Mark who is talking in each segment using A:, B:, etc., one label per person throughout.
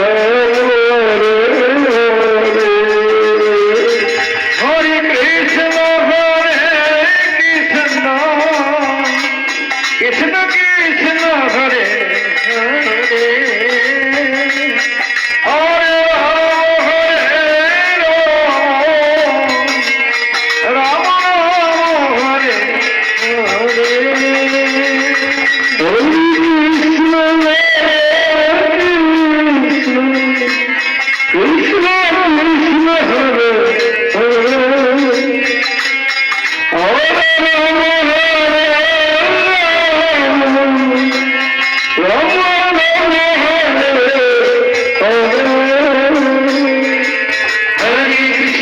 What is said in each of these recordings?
A: Oh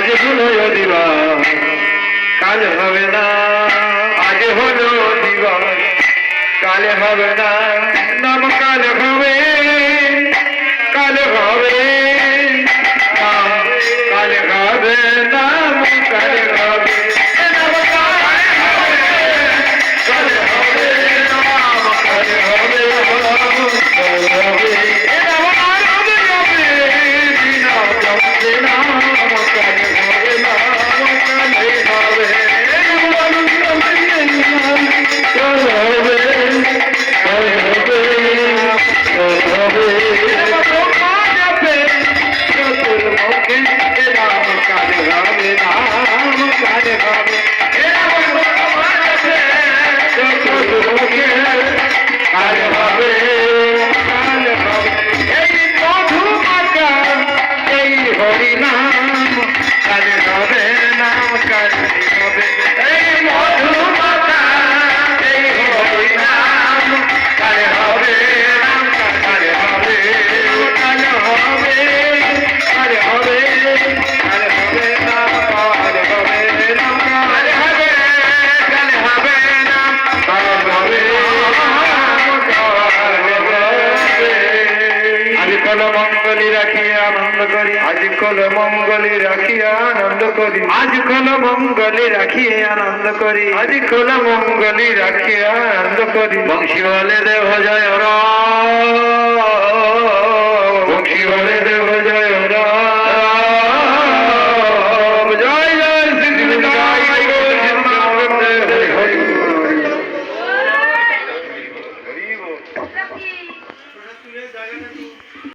A: আজ ভুলো দিবা, কাল হবে না। আজ হলো দিবা, কাল হবে না। নাম কাল হবে কল মঙ্গলে রাখিয়া আনন্দ করি। আজ কল মঙ্গলে রাখিয়ে আনন্দ করি। আজ কল মঙ্গলে রাখিয়া আনন্দ করি। বংশীবালে দেহ জয় হরা